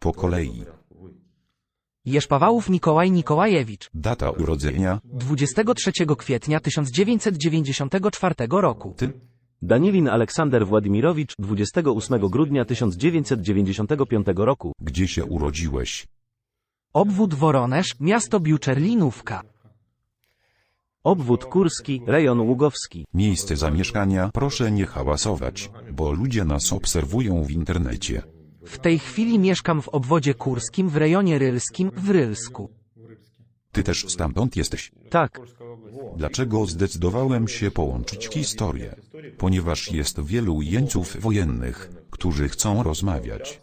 Po kolei. Jeszpawałów Mikołaj Nikołajewicz. Data urodzenia. 23 kwietnia 1994 roku. Ty. Danielin Aleksander Władimirowicz, 28 grudnia 1995 roku. Gdzie się urodziłeś? Obwód Woronesz, miasto Biuczerlinówka. Obwód Kurski, rejon Ługowski. Miejsce zamieszkania. Proszę nie hałasować, bo ludzie nas obserwują w internecie. W tej chwili mieszkam w obwodzie kurskim w rejonie rylskim w Rylsku. Ty też stamtąd jesteś. Tak, Dlaczego zdecydowałem się połączyć historię? Ponieważ jest wielu jeńców wojennych, którzy chcą rozmawiać.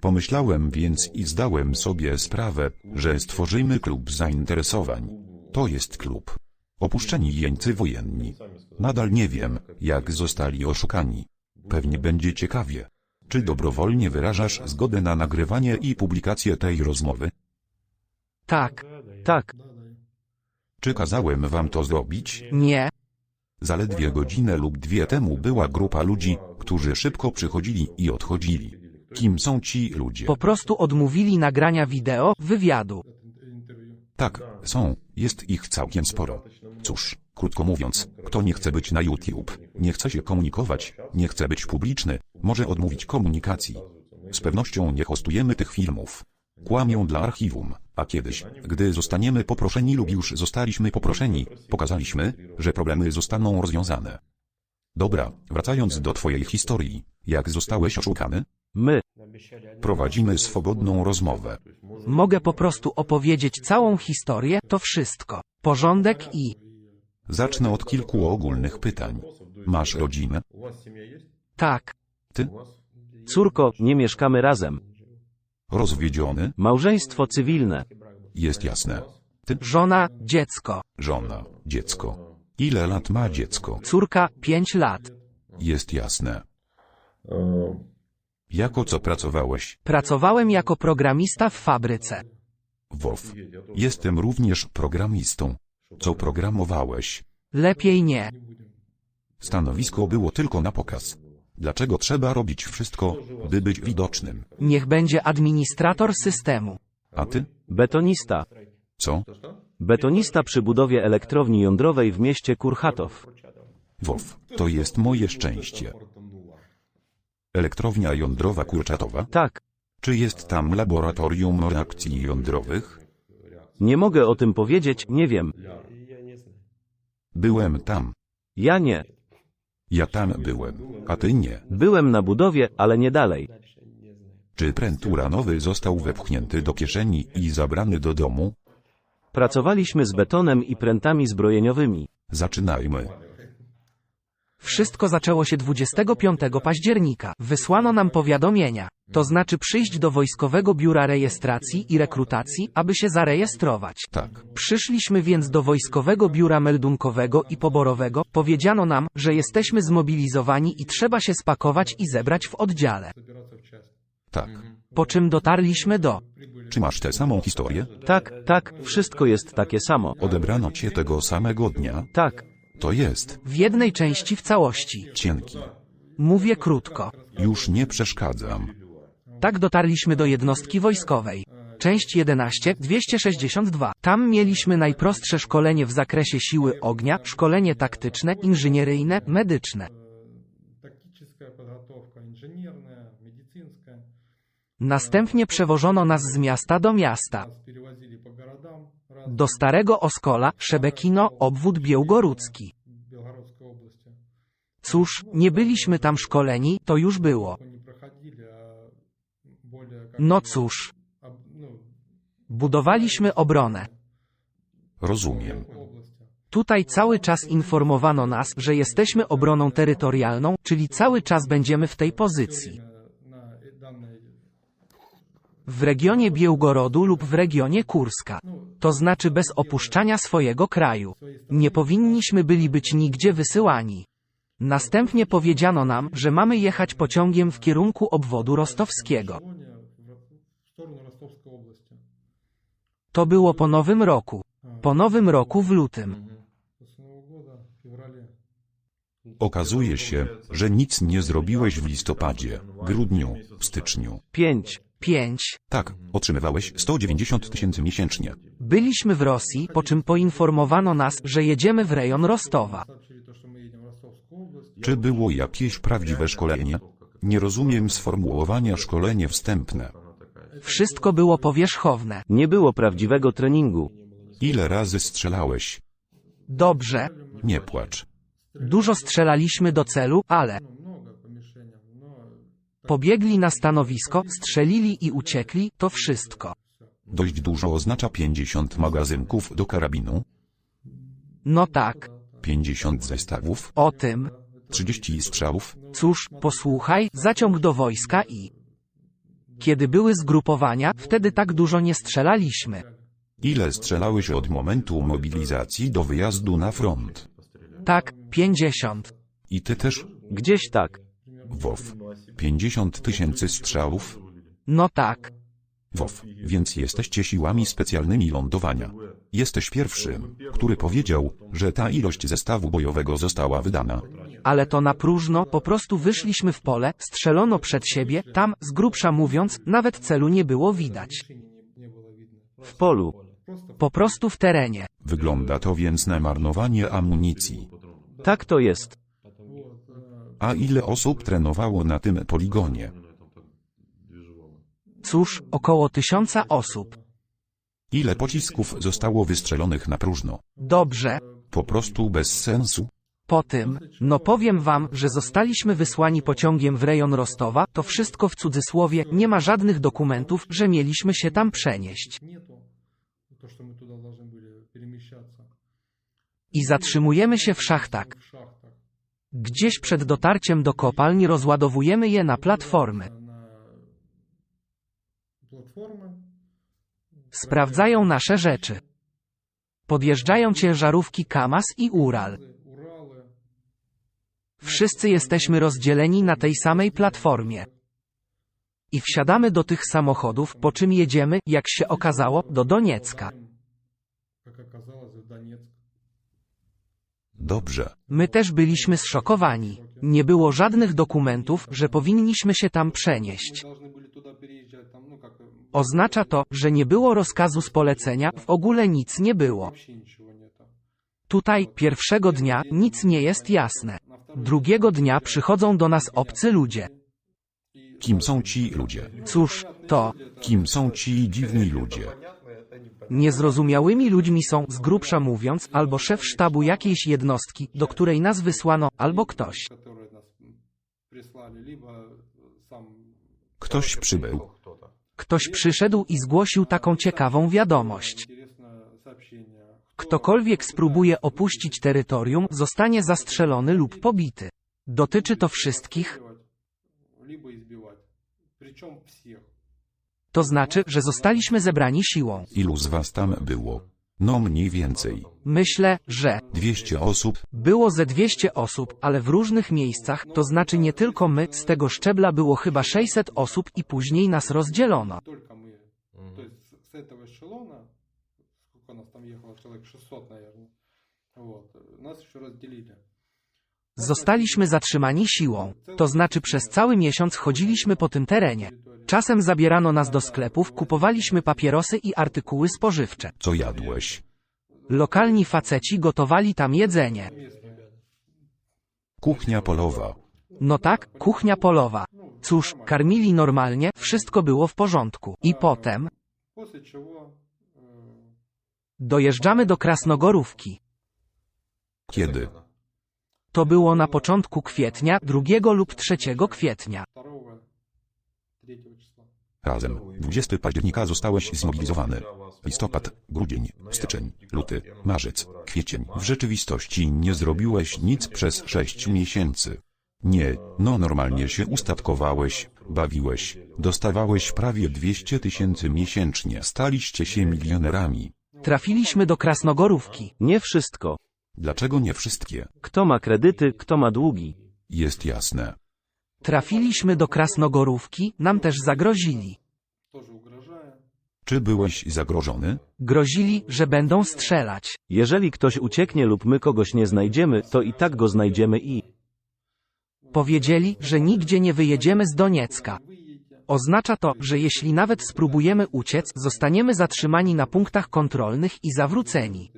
Pomyślałem więc i zdałem sobie sprawę, że stworzymy klub zainteresowań. To jest klub. Opuszczeni jeńcy wojenni. Nadal nie wiem, jak zostali oszukani. Pewnie będzie ciekawie. Czy dobrowolnie wyrażasz zgodę na nagrywanie i publikację tej rozmowy? Tak, tak, Czy kazałem wam to zrobić? nie, Zaledwie godzinę lub dwie temu była grupa ludzi, którzy szybko przychodzili i odchodzili. Kim są ci ludzie? po prostu odmówili nagrania wideo, wywiadu. Tak, są, jest ich całkiem sporo. Cóż, krótko mówiąc, kto nie chce być na YouTube, nie chce się komunikować, nie chce być publiczny, może odmówić komunikacji. Z pewnością nie hostujemy tych filmów. Kłamią dla archiwum, a kiedyś, gdy zostaniemy poproszeni lub już zostaliśmy poproszeni, pokazaliśmy, że problemy zostaną rozwiązane. Dobra, wracając do twojej historii, jak zostałeś oszukany? my, Prowadzimy swobodną rozmowę. Mogę po prostu opowiedzieć całą historię, to wszystko. Porządek i... Zacznę od kilku ogólnych pytań. Masz rodzinę? Tak, Ty? córko, nie mieszkamy razem. Rozwiedziony? Małżeństwo cywilne. Jest jasne. Ty? żona, dziecko. Żona, dziecko. Ile lat ma dziecko? Córka, 5 lat. Jest jasne. Jako co pracowałeś? Pracowałem jako programista w fabryce. WoW. Jestem również programistą. Co programowałeś? Lepiej nie. Stanowisko było tylko na pokaz. Dlaczego trzeba robić wszystko, by być widocznym? Niech będzie administrator systemu. A ty? Betonista. Co? Betonista przy budowie elektrowni jądrowej w mieście Kurchatow. WoW. To jest moje szczęście. Elektrownia jądrowa Kurczatowa? Tak, Czy jest tam laboratorium reakcji jądrowych? Nie mogę o tym powiedzieć, nie wiem. Byłem tam. Ja nie. Ja tam byłem, a ty nie. Byłem na budowie, ale nie dalej. Czy pręt uranowy został wepchnięty do kieszeni i zabrany do domu? Pracowaliśmy z betonem i prętami zbrojeniowymi. Zaczynajmy. Wszystko zaczęło się 25 października. Wysłano nam powiadomienia. To znaczy przyjść do Wojskowego Biura Rejestracji i Rekrutacji, aby się zarejestrować. Tak. Przyszliśmy więc do Wojskowego Biura Meldunkowego i Poborowego. Powiedziano nam, że jesteśmy zmobilizowani i trzeba się spakować i zebrać w oddziale. Tak. Po czym dotarliśmy do. Czy masz tę samą historię? Tak, tak, wszystko jest takie samo. Odebrano cię tego samego dnia? Tak, To jest W jednej części w całości. cienki. Mówię krótko. Już nie przeszkadzam. Tak dotarliśmy do jednostki wojskowej. Część 11, 262. Tam mieliśmy najprostsze szkolenie w zakresie siły ognia, szkolenie taktyczne, inżynieryjne, medyczne. тактическая подготовка инженерная, медицинская. Następnie przewożono nas z miasta do miasta. Нас перевозили по городам разных do Starego Oskola, Szebekino, obwód białgorudzki. Cóż, nie byliśmy tam szkoleni, to już było. No cóż. Budowaliśmy obronę. Rozumiem. Tutaj cały czas informowano nas, że jesteśmy obroną terytorialną, czyli cały czas będziemy w tej pozycji w regionie Białgorodu lub w regionie Kurska. To znaczy bez opuszczania swojego kraju. Nie powinniśmy byli być nigdzie wysyłani. Następnie powiedziano nam, że mamy jechać pociągiem w kierunku obwodu rostowskiego. To było po nowym roku. Po nowym roku w lutym. Okazuje się, że nic nie zrobiłeś w listopadzie, grudniu, styczniu. 5. 5. Tak, otrzymywałeś 190 tysięcy miesięcznie. Byliśmy w Rosji, po czym poinformowano nas, że jedziemy w rejon Rostowa. Czy było jakieś prawdziwe szkolenie? Nie rozumiem sformułowania szkolenie wstępne. Wszystko było powierzchowne. Nie było prawdziwego treningu. Ile razy strzelałeś? Dobrze. Nie płacz. Dużo strzelaliśmy do celu, ale pobiegli na stanowisko, strzelili i uciekli, to wszystko. Dość dużo oznacza 50 magazynków do karabinu, No tak, 50 zestawów, o tym. 30 strzałów. Cóż, posłuchaj, zaciąg do wojska i... Kiedy były zgrupowania, wtedy tak dużo nie strzelaliśmy. Ile strzelałeś od momentu mobilizacji do wyjazdu na front? Tak, 50. I ty też? Gdzieś tak. WOW. 50 tysięcy strzałów? No tak. WOW, więc jesteście siłami specjalnymi lądowania. Jesteś pierwszym, który powiedział, że ta ilość zestawu bojowego została wydana. Ale to na próżno, po prostu wyszliśmy w pole, strzelono przed siebie, tam, z grubsza mówiąc, nawet celu nie było widać. W polu. Po prostu w terenie. Wygląda to więc na marnowanie amunicji. Tak to jest. A ile osób trenowało na tym poligonie? Cóż, około tysiąca osób. Ile pocisków zostało wystrzelonych na próżno? Dobrze. Po prostu bez sensu? Po tym, no powiem wam, że zostaliśmy wysłani pociągiem w rejon Rostowa, to wszystko w cudzysłowie, nie ma żadnych dokumentów, że mieliśmy się tam przenieść. I zatrzymujemy się w szachtach. Gdzieś przed dotarciem do kopalni rozładowujemy je na platformy. Sprawdzają nasze rzeczy. Podjeżdżają ciężarówki Kamas i Ural. Wszyscy jesteśmy rozdzieleni na tej samej platformie. I wsiadamy do tych samochodów, po czym jedziemy, jak się okazało, do Doniecka. Dobrze. My też byliśmy zszokowani. Nie było żadnych dokumentów, że powinniśmy się tam przenieść. Oznacza to, że nie było rozkazu z polecenia, w ogóle nic nie było. Tutaj, pierwszego dnia, nic nie jest jasne. Drugiego dnia przychodzą do nas obcy ludzie. Kim są ci ludzie? Cóż, to Kim są ci dziwni ludzie? Niezrozumiałymi ludźmi są, z grubsza mówiąc, albo szef sztabu jakiejś jednostki, do której nas wysłano, albo ktoś. Ktoś przybył. Ktoś przyszedł i zgłosił taką ciekawą wiadomość. Ktokolwiek spróbuje opuścić terytorium, zostanie zastrzelony lub pobity. Dotyczy to wszystkich? to znaczy, że zostaliśmy zebrani siłą. Ilu z was tam było? No mniej więcej. Myślę, że 200 osób? było ze 200 osób, ale w różnych miejscach, to znaczy nie tylko my, z tego szczebla było chyba 600 osób i później nas rozdzielono. Только мы. То есть с- с этого эшелона, сколько нас там ехало, человек 600, наверное. Вот. э, Нас еще разделили. Zostaliśmy zatrzymani siłą. To znaczy przez cały miesiąc chodziliśmy po tym terenie. Czasem zabierano nas do sklepów, kupowaliśmy papierosy i artykuły spożywcze. Co jadłeś? Lokalni faceci gotowali tam jedzenie. Kuchnia polowa. No tak, kuchnia polowa. Cóż, karmili normalnie, wszystko było w porządku. I potem dojeżdżamy do Krasnogorówki. Kiedy? To było na początku kwietnia, 2 lub 3 kwietnia. Razem, 20 października zostałeś zmobilizowany. Listopad, grudzień, styczeń, luty, marzec, kwiecień. W rzeczywistości nie zrobiłeś nic przez 6 miesięcy. Nie, no normalnie się ustatkowałeś, bawiłeś, dostawałeś prawie 200 tysięcy miesięcznie. Staliście się milionerami. Trafiliśmy do Krasnogorówki. Nie wszystko. Dlaczego nie wszystkie? Kto ma kredyty, kto ma długi? Jest jasne. Trafiliśmy do Krasnogorówki, nam też zagrozili. Czy byłeś zagrożony? Grozili, że będą strzelać. Jeżeli ktoś ucieknie lub my kogoś nie znajdziemy, to i tak go znajdziemy i... Powiedzieli, że nigdzie nie wyjedziemy z Doniecka. Oznacza to, że jeśli nawet spróbujemy uciec, zostaniemy zatrzymani na punktach kontrolnych i zawróceni.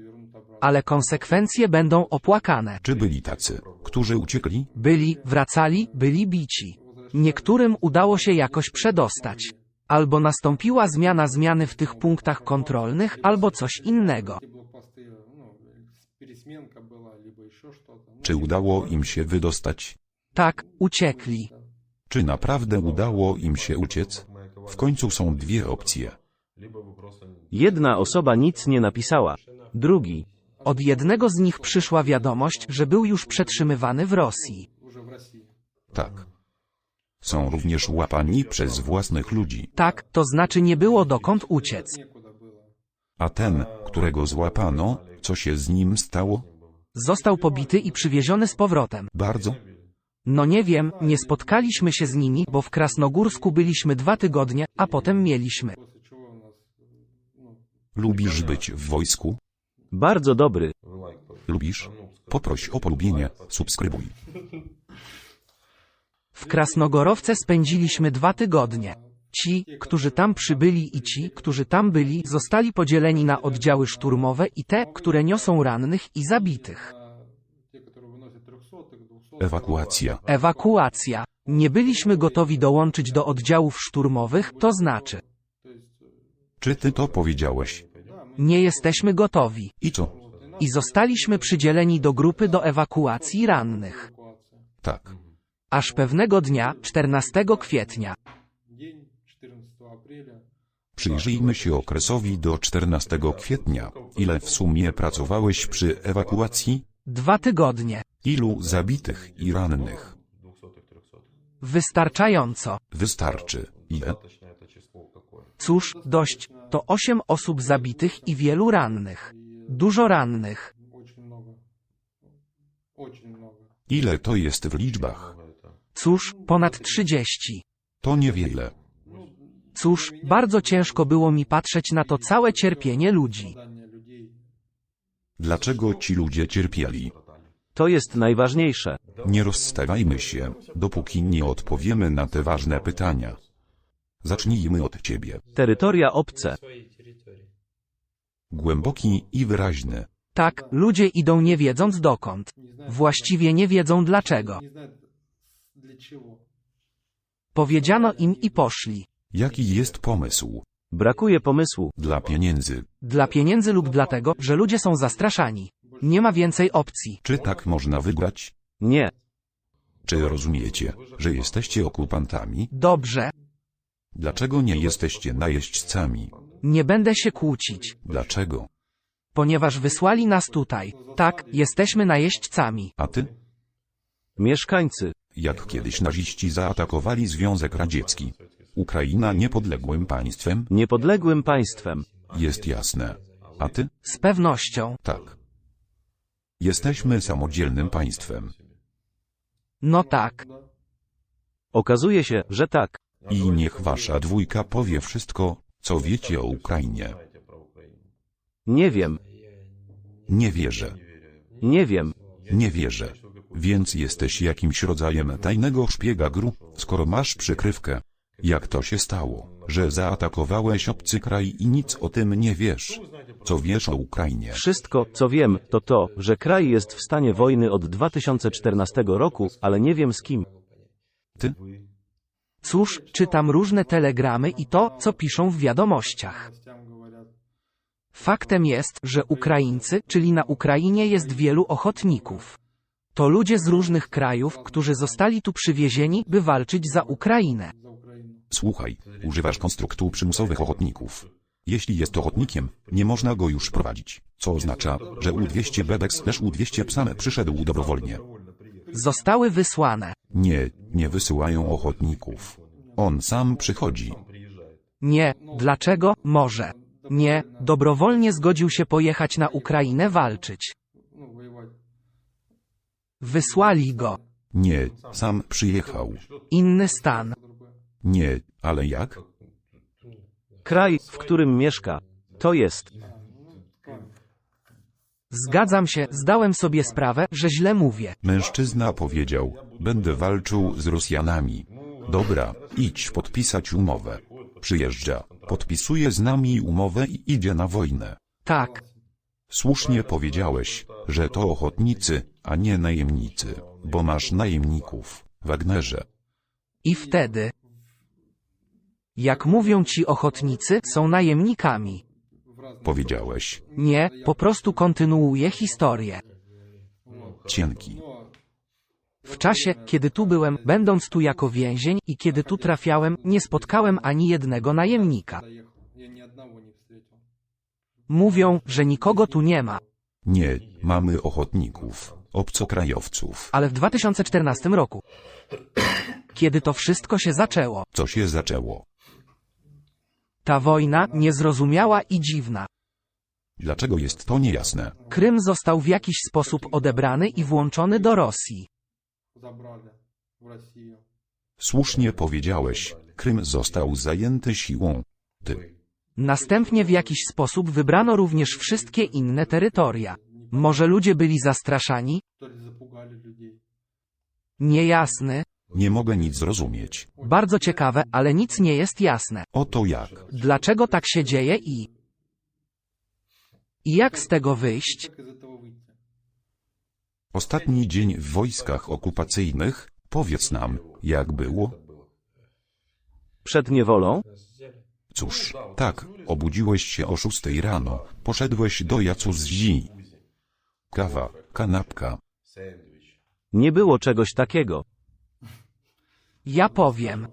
Ale konsekwencje będą opłakane. Czy byli tacy, którzy uciekli? Byli, wracali, byli bici. Niektórym udało się jakoś przedostać. Albo nastąpiła zmiana zmiany w tych punktach kontrolnych, albo coś innego. Czy udało im się wydostać? Tak, uciekli. Czy naprawdę udało im się uciec? W końcu są dwie opcje. Jedna osoba nic nie napisała. Drugi. Od jednego z nich przyszła wiadomość, że był już przetrzymywany w Rosji. Tak. Są również łapani przez własnych ludzi. Tak, to znaczy nie było dokąd uciec. A ten, którego złapano, co się z nim stało? Został pobity i przywieziony z powrotem. Bardzo? No nie wiem, nie spotkaliśmy się z nimi, bo w Krasnogórsku byliśmy dwa tygodnie, a potem mieliśmy. Lubisz być w wojsku? Bardzo dobry. Lubisz? Poproś o polubienie, subskrybuj. W Krasnogorowce spędziliśmy dwa tygodnie. Ci, którzy tam przybyli i ci, którzy tam byli, zostali podzieleni na oddziały szturmowe i te, które niosą rannych i zabitych. Ewakuacja. Ewakuacja. Nie byliśmy gotowi dołączyć do oddziałów szturmowych, to znaczy, Czy ty to powiedziałeś? Nie jesteśmy gotowi. I co? I zostaliśmy przydzieleni do grupy do ewakuacji rannych. Tak. Aż pewnego dnia, 14 kwietnia, Przyjrzyjmy się okresowi do 14 kwietnia. Ile w sumie pracowałeś przy ewakuacji? dwa tygodnie. Ilu zabitych i rannych? Wystarczająco. Wystarczy. Ile? Cóż, dość, to osiem osób zabitych i wielu rannych. Dużo rannych. Ile to jest w liczbach? Cóż, ponad 30. To niewiele. Cóż, bardzo ciężko było mi patrzeć na to całe cierpienie ludzi. Dlaczego ci ludzie cierpieli? To jest najważniejsze. Nie rozstawajmy się, dopóki nie odpowiemy na te ważne pytania. Zacznijmy od ciebie. Terytoria obce. Głęboki i wyraźny. Tak, ludzie idą nie wiedząc dokąd. Właściwie nie wiedzą dlaczego. Powiedziano im i poszli. Jaki jest pomysł? Brakuje pomysłu. Dla pieniędzy. Dla pieniędzy lub dlatego, że ludzie są zastraszani. Nie ma więcej opcji. Czy tak można wygrać? Nie. Czy rozumiecie, że jesteście okupantami? Dobrze, Dlaczego nie jesteście najeźdźcami? nie będę się kłócić. Dlaczego? Ponieważ wysłali nas tutaj. Tak, jesteśmy najeźdźcami. A ty? Mieszkańcy. Jak kiedyś naziści zaatakowali Związek Radziecki. Ukraina niepodległym państwem? Niepodległym państwem. Jest jasne. A ty? Z pewnością. Tak. Jesteśmy samodzielnym państwem. No tak. Okazuje się, że tak. I niech wasza dwójka powie wszystko, co wiecie o Ukrainie. Nie wiem. Nie wierzę. Nie wiem. Nie wierzę. Więc jesteś jakimś rodzajem tajnego szpiega gru, skoro masz przykrywkę. Jak to się stało, że zaatakowałeś obcy kraj i nic o tym nie wiesz? Co wiesz o Ukrainie? Wszystko, co wiem, to to, że kraj jest w stanie wojny od 2014 roku, ale nie wiem z kim. Ty? Cóż, czytam różne telegramy i to, co piszą w wiadomościach. Faktem jest, że Ukraińcy, czyli na Ukrainie jest wielu ochotników. To ludzie z różnych krajów, którzy zostali tu przywiezieni, by walczyć za Ukrainę. Słuchaj, używasz konstruktu przymusowych ochotników. Jeśli jest ochotnikiem, nie można go już prowadzić. Co oznacza, że U-200 Bebex też U-200 Psame przyszedł dobrowolnie. Zostały wysłane. Nie, nie wysyłają ochotników. On sam przychodzi. Nie, dlaczego? Może. Nie, dobrowolnie zgodził się pojechać na Ukrainę walczyć. Wysłali go. Nie, sam przyjechał. Inny stan. Nie, ale jak? Kraj, w którym mieszka. To jest. Zgadzam się, zdałem sobie sprawę, że źle mówię. Mężczyzna powiedział, będę walczył z Rosjanami. Dobra, idź podpisać umowę. Przyjeżdża, podpisuje z nami umowę i idzie na wojnę. Tak, Słusznie powiedziałeś, że to ochotnicy, a nie najemnicy, bo masz najemników, Wagnerze. i wtedy. Jak mówią ci ochotnicy, są najemnikami. Powiedziałeś. Nie, po prostu kontynuuję historię. Cienki. W czasie, kiedy tu byłem, będąc tu jako więzień i kiedy tu trafiałem, nie spotkałem ani jednego najemnika. Mówią, że nikogo tu nie ma. Nie, mamy ochotników, obcokrajowców. Ale w 2014 roku, kiedy to wszystko się zaczęło, Co się zaczęło? Ta wojna, niezrozumiała i dziwna. Dlaczego jest to niejasne? Krym został w jakiś sposób odebrany i włączony do Rosji. Słusznie powiedziałeś, Krym został zajęty siłą. Ty. Następnie w jakiś sposób wybrano również wszystkie inne terytoria. Może ludzie byli zastraszani? Niejasny, nie mogę nic zrozumieć. Bardzo ciekawe, ale nic nie jest jasne. Oto jak. Dlaczego tak się dzieje i. I jak z tego wyjść? Ostatni dzień w wojskach okupacyjnych, powiedz nam, jak było? Przed niewolą? Cóż, tak, obudziłeś się o szóstej rano, poszedłeś do Jacuzzi. Kawa, kanapka. Nie było czegoś takiego. Ja powiem.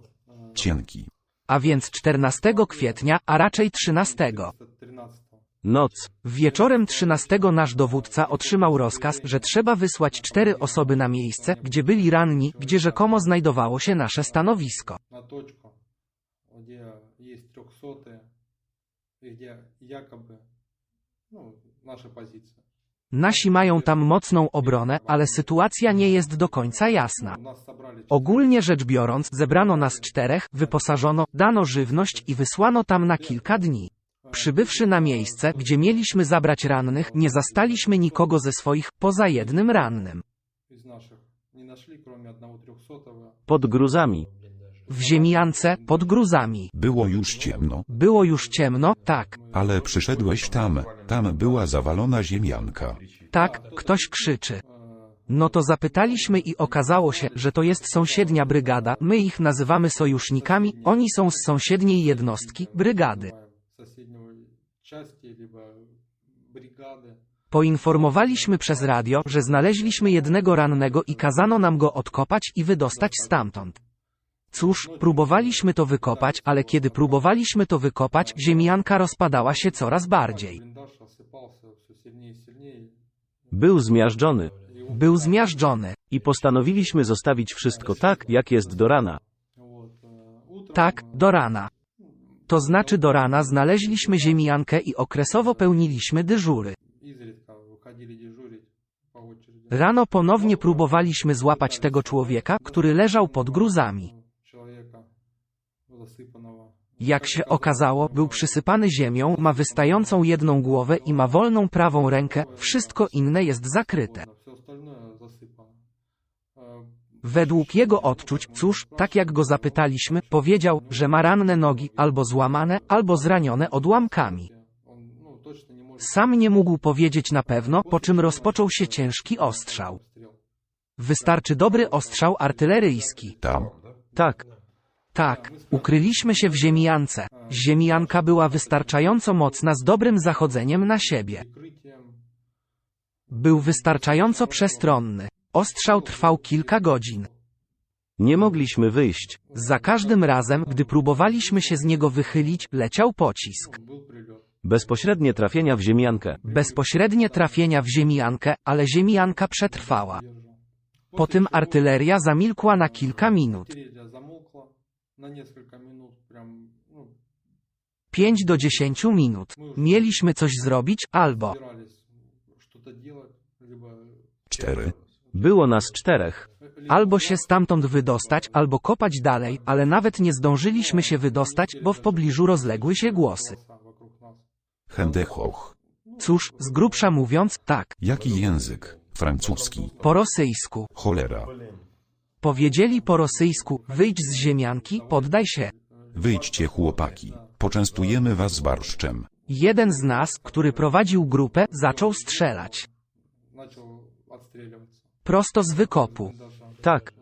Cienki. A więc 14 kwietnia, a raczej 13. Noc. Wieczorem 13 nasz dowódca otrzymał rozkaz, że trzeba wysłać cztery osoby na miejsce, gdzie byli ranni, gdzie rzekomo znajdowało się nasze stanowisko. Gdzie jakoby, no, nasze pozycje. Nasi mają tam mocną obronę, ale sytuacja nie jest do końca jasna. Ogólnie rzecz biorąc, zebrano nas czterech, wyposażono, dano żywność i wysłano tam na kilka dni. Przybywszy na miejsce, gdzie mieliśmy zabrać rannych, nie zastaliśmy nikogo ze swoich, poza jednym rannym. Pod gruzami W ziemiance, pod gruzami. Było już ciemno, Było już ciemno, tak, ale przyszedłeś tam, tam była zawalona ziemianka. tak, ktoś krzyczy. No to zapytaliśmy i okazało się, że to jest sąsiednia brygada, my ich nazywamy sojusznikami, oni są z sąsiedniej jednostki, brygady. Соседнего части, либо бригады. Poinformowaliśmy przez radio, że znaleźliśmy jednego rannego i kazano nam go odkopać i wydostać stamtąd. Cóż, próbowaliśmy to wykopać, ale kiedy próbowaliśmy to wykopać, ziemianka rozpadała się coraz bardziej. Był zmiażdżony. Był zmiażdżony. I postanowiliśmy zostawić wszystko tak, jak jest do rana. Tak, do rana. To znaczy do rana znaleźliśmy ziemiankę i okresowo pełniliśmy dyżury. Rano ponownie próbowaliśmy złapać tego człowieka, który leżał pod gruzami. Jak się okazało, był przysypany ziemią, ma wystającą jedną głowę i ma wolną prawą rękę, wszystko inne jest zakryte. Według jego odczuć, cóż, tak jak go zapytaliśmy, powiedział, że ma ranne nogi, albo złamane, albo zranione odłamkami. Sam nie mógł powiedzieć na pewno, po czym rozpoczął się ciężki ostrzał. Wystarczy dobry ostrzał artyleryjski. Tam. Tak. Tak, ukryliśmy się w ziemijance. Ziemianka była wystarczająco mocna z dobrym zachodzeniem na siebie. Był wystarczająco przestronny. Ostrzał trwał kilka godzin. Nie mogliśmy wyjść. Za każdym razem, gdy próbowaliśmy się z niego wychylić, leciał pocisk. Bezpośrednie trafienia w ziemiankę. Bezpośrednie trafienia w ziemiankę, ale ziemianka przetrwała. Po tym artyleria zamilkła na kilka minut Артиллерия замолкла на несколько минут. Прям, ну, 5 do 10 minut. Mieliśmy coś zrobić, albo собирались что-то делать, либо Cztery. Było nas czterech. albo się stamtąd wydostać, albo kopać dalej, ale nawet nie zdążyliśmy się wydostać, bo w pobliżu rozległy się głosy. голоса вокруг нас. Hendechoch. Cóż, z grubsza mówiąc, tak. Jaki język? Francuski. Po rosyjsku. Cholera. Powiedzieli po rosyjsku, wyjdź z ziemianki, poddaj się. Wyjdźcie chłopaki, poczęstujemy was barszczem. Jeden z nas, który prowadził grupę, zaczął strzelać. Prosto z wykopu. Tak.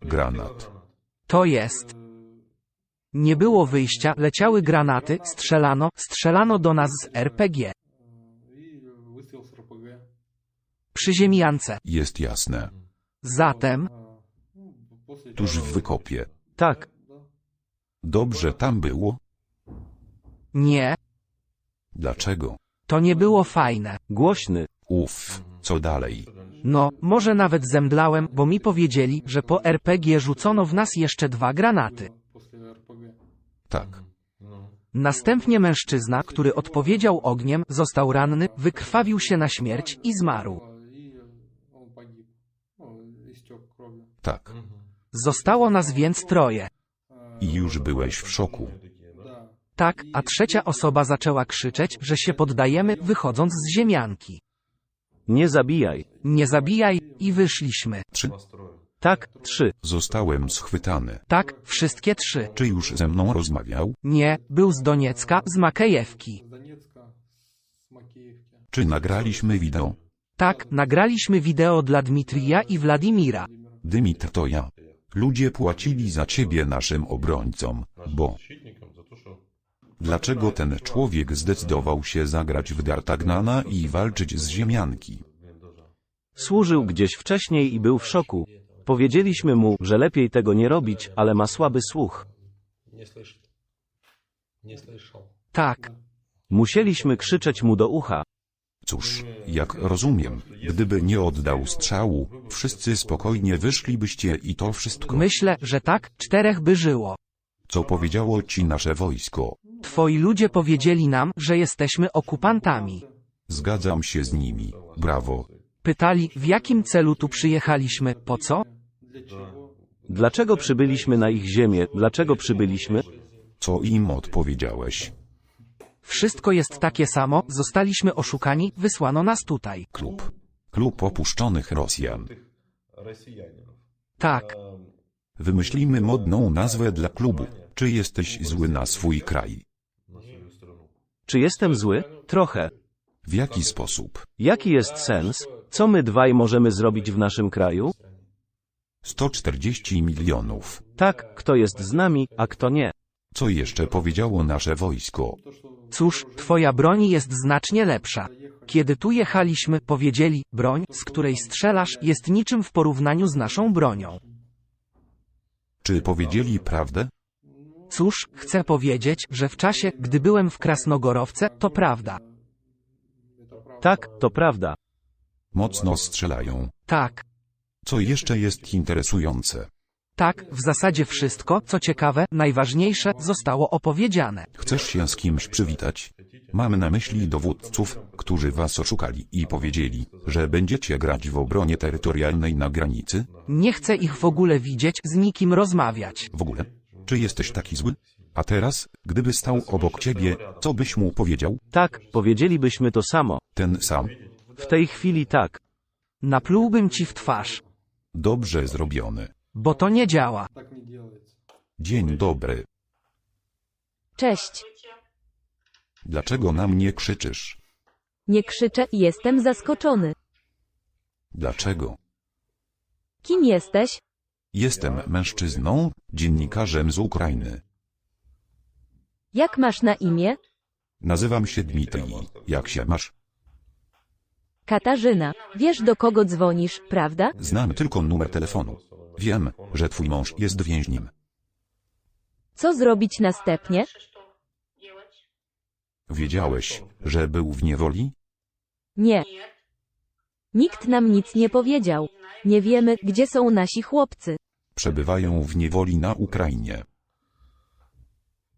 Granat. To jest. Nie było wyjścia, leciały granaty, strzelano, strzelano do nas z RPG. Przy ziemiance. Jest jasne. Zatem, tuż w wykopie. Tak, Dobrze tam było? nie, Dlaczego? to nie było fajne. głośny, Uff, co dalej? No, może nawet zemdlałem, bo mi powiedzieli, że po RPG rzucono w nas jeszcze dwa granaty. Tak, Następnie mężczyzna, który odpowiedział ogniem, został ranny, wykrwawił się na śmierć i zmarł. tak. Mhm. Zostało nas więc troje. I już byłeś w szoku. Tak, a trzecia osoba zaczęła krzyczeć, że się poddajemy, wychodząc z ziemianki. Nie zabijaj. Nie zabijaj, i wyszliśmy. Trzy. Tak, trzy. Zostałem schwytany. Tak, wszystkie trzy. Czy już ze mną rozmawiał? Nie, był z Doniecka, z Makejewki. Czy nagraliśmy wideo? Tak, nagraliśmy wideo dla Dmitrija i Władimira. Dymitr to ja. Ludzie płacili za ciebie naszym obrońcom, bo dlaczego ten człowiek zdecydował się zagrać w Dartagnana i walczyć z ziemianki? Służył gdzieś wcześniej i był w szoku. Powiedzieliśmy mu, że lepiej tego nie robić, ale ma słaby słuch. Tak. Musieliśmy krzyczeć mu do ucha. Cóż, jak rozumiem, gdyby nie oddał strzału, wszyscy spokojnie wyszlibyście i to wszystko. Myślę, że tak, czterech by żyło. Co powiedziało ci nasze wojsko? Twoi ludzie powiedzieli nam, że jesteśmy okupantami. Zgadzam się z nimi. Brawo. Pytali, w jakim celu tu przyjechaliśmy, po co? Dlaczego przybyliśmy na ich ziemię? Dlaczego przybyliśmy? Co im odpowiedziałeś? Wszystko jest takie samo, zostaliśmy oszukani, wysłano nas tutaj. Klub. Klub opuszczonych Rosjan. Tak. Wymyślimy modną nazwę dla klubu. Czy jesteś zły na swój kraj? Czy jestem zły? Trochę. W jaki sposób? Jaki jest sens? Co my dwaj możemy zrobić w naszym kraju? 140 milionów. Tak, kto jest z nami, a kto nie. Co jeszcze powiedziało nasze wojsko? Cóż, twoja broń jest znacznie lepsza. Kiedy tu jechaliśmy, powiedzieli, broń, z której strzelasz, jest niczym w porównaniu z naszą bronią. Czy powiedzieli prawdę? Cóż, chcę powiedzieć, że w czasie, gdy byłem w Krasnogorowce, to prawda. Tak, to prawda. Mocno strzelają. Tak. Co jeszcze jest interesujące? Tak, w zasadzie wszystko, co ciekawe, najważniejsze, zostało opowiedziane. Chcesz się z kimś przywitać? Mamy na myśli dowódców, którzy was oszukali i powiedzieli, że będziecie grać w obronie terytorialnej na granicy? Nie chcę ich w ogóle widzieć, z nikim rozmawiać. W ogóle? Czy jesteś taki zły? A teraz, gdyby stał obok ciebie, co byś mu powiedział? Tak, powiedzielibyśmy to samo. Ten sam. W tej chwili tak. Naplułbym ci w twarz, Dobrze zrobione. Bo to nie działa. Tak Dzień dobry. Cześć. Dlaczego na mnie krzyczysz? Nie krzyczę, jestem zaskoczony. Dlaczego? Kim jesteś? Jestem mężczyzną, dziennikarzem z Ukrainy. Jak masz na imię? Nazywam się Dmitrij. Jak się masz? Katarzyna. Wiesz do kogo dzwonisz, prawda? Znam tylko numer telefonu. Wiem, że twój mąż jest więźniem. Co zrobić następnie? Wiedziałeś, że był w niewoli? Nie. Nikt nam nic nie powiedział. Nie wiemy, gdzie są nasi chłopcy. Przebywają w niewoli na Ukrainie.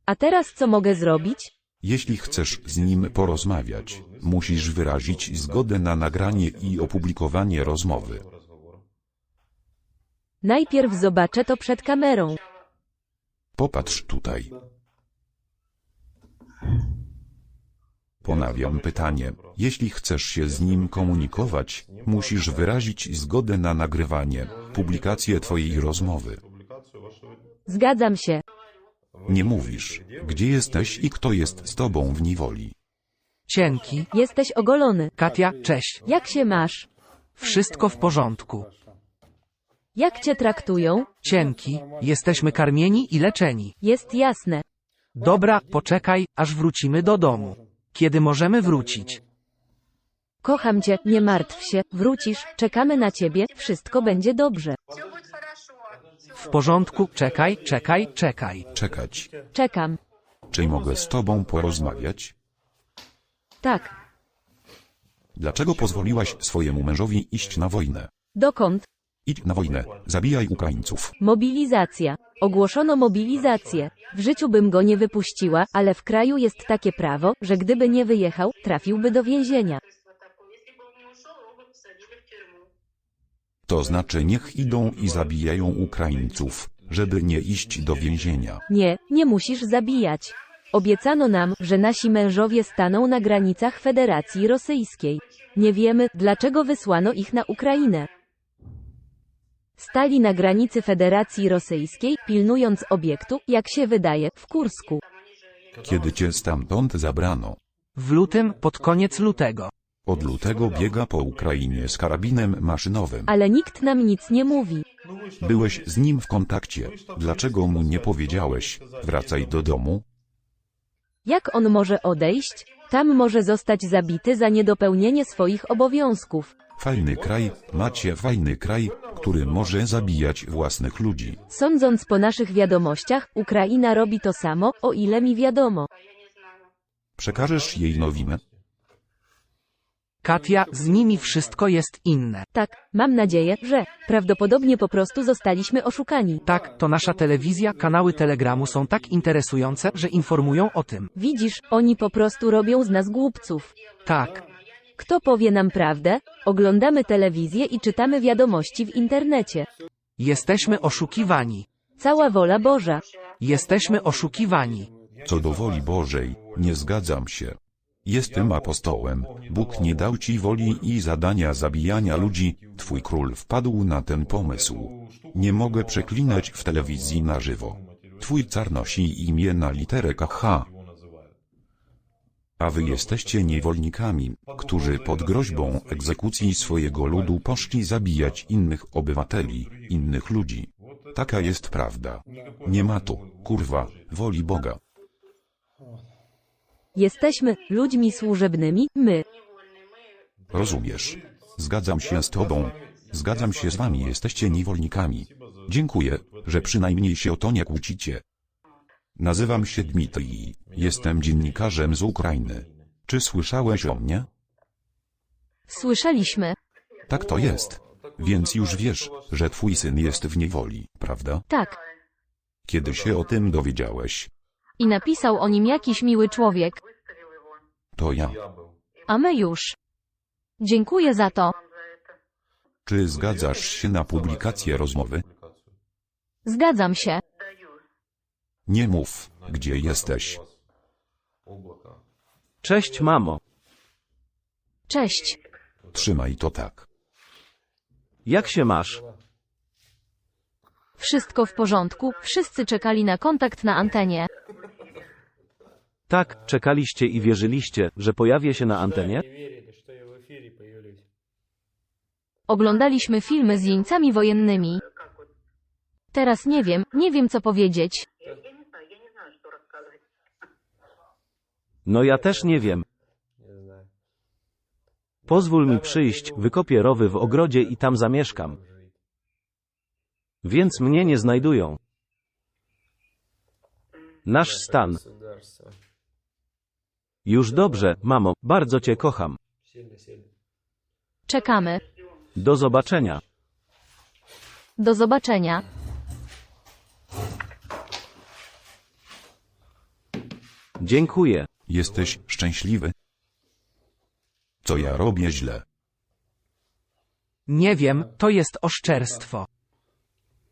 A teraz co mogę zrobić? Jeśli chcesz z nim porozmawiać, musisz wyrazić zgodę na nagranie i opublikowanie rozmowy. Najpierw zobaczę to przed kamerą. Popatrz tutaj. Ponawiam pytanie. Jeśli chcesz się z nim komunikować, musisz wyrazić zgodę na nagrywanie, publikację twojej rozmowy. Zgadzam się. Nie mówisz, gdzie jesteś i kto jest z tobą w niewoli. Cienki, Jesteś ogolony. Katia, cześć. Jak się masz? Wszystko w porządku. Jak cię traktują? Cienki. Jesteśmy karmieni i leczeni. Jest jasne. Dobra, poczekaj, aż wrócimy do domu. Kiedy możemy wrócić? Kocham cię, nie martw się, wrócisz, czekamy na ciebie, wszystko będzie dobrze. W porządku, czekaj, czekaj, czekaj. Czekać. Czekam. Czy mogę z tobą porozmawiać? Tak. Dlaczego pozwoliłaś swojemu mężowi iść na wojnę? Dokąd? Idź na wojnę. Zabijaj Ukraińców. Mobilizacja. Ogłoszono mobilizację. W życiu bym go nie wypuściła, ale w kraju jest takie prawo, że gdyby nie wyjechał, trafiłby do więzienia. To znaczy niech idą i zabijają Ukraińców, żeby nie iść do więzienia. Nie, nie musisz zabijać. Obiecano nam, że nasi mężowie staną na granicach Federacji Rosyjskiej. Nie wiemy, dlaczego wysłano ich na Ukrainę. Stali na granicy Federacji Rosyjskiej, pilnując obiektu, jak się wydaje, w Kursku. Kiedy cię stamtąd zabrano? W lutym, pod koniec lutego. Od lutego biega po Ukrainie z karabinem maszynowym. Ale nikt nam nic nie mówi. Byłeś z nim w kontakcie. Dlaczego mu nie powiedziałeś? Wracaj do domu? Jak on może odejść? Tam może zostać zabity za niedopełnienie swoich obowiązków. Fajny kraj, macie fajny kraj, który może zabijać własnych ludzi. Sądząc po naszych wiadomościach, Ukraina robi to samo, o ile mi wiadomo. Przekażesz jej nowinę? Katia, z nimi wszystko jest inne. Tak, mam nadzieję, że prawdopodobnie po prostu zostaliśmy oszukani. Tak, to nasza telewizja, kanały Telegramu są tak interesujące, że informują o tym. Widzisz, oni po prostu robią z nas głupców. Tak, kto powie nam prawdę? Oglądamy telewizję i czytamy wiadomości w internecie. Jesteśmy oszukiwani. Cała wola Boża. Jesteśmy oszukiwani. Co do woli Bożej, nie zgadzam się. Jestem apostołem, Bóg nie dał ci woli i zadania zabijania ludzi, twój król wpadł na ten pomysł. Nie mogę przeklinać w telewizji na żywo. Twój car nosi imię na literę H a wy jesteście niewolnikami, którzy pod groźbą egzekucji swojego ludu poszli zabijać innych obywateli, innych ludzi. Taka jest prawda. Nie ma tu, kurwa, woli Boga. Jesteśmy ludźmi służebnymi, my. Rozumiesz? Zgadzam się z tobą. Zgadzam się z wami, jesteście niewolnikami. Dziękuję, że przynajmniej się o to nie kłócicie. Nazywam się Dmitrij, jestem dziennikarzem z Ukrainy. Czy słyszałeś o mnie? Słyszeliśmy. Tak to jest. Więc już wiesz, że twój syn jest w niewoli, prawda? Tak. Kiedy się o tym dowiedziałeś? I napisał o nim jakiś miły człowiek. To ja. A my już. Dziękuję za to. Czy zgadzasz się na publikację rozmowy? Zgadzam się. Nie mów, gdzie jesteś. Cześć, mamo. Cześć. Trzymaj to tak. Jak się masz? Wszystko w porządku, wszyscy czekali na kontakt na antenie. Tak, czekaliście i wierzyliście, że pojawię się na antenie? Oglądaliśmy filmy z jeńcami wojennymi. Teraz nie wiem, nie wiem co powiedzieć. No ja też nie wiem. Pozwól mi przyjść, wykopię rowy w ogrodzie i tam zamieszkam. Więc mnie nie znajdują. Nasz stan. Już dobrze, mamo, bardzo cię kocham. Czekamy. Do zobaczenia. Do zobaczenia. Dziękuję. Jesteś szczęśliwy? Co ja robię źle? Nie wiem, to jest oszczerstwo.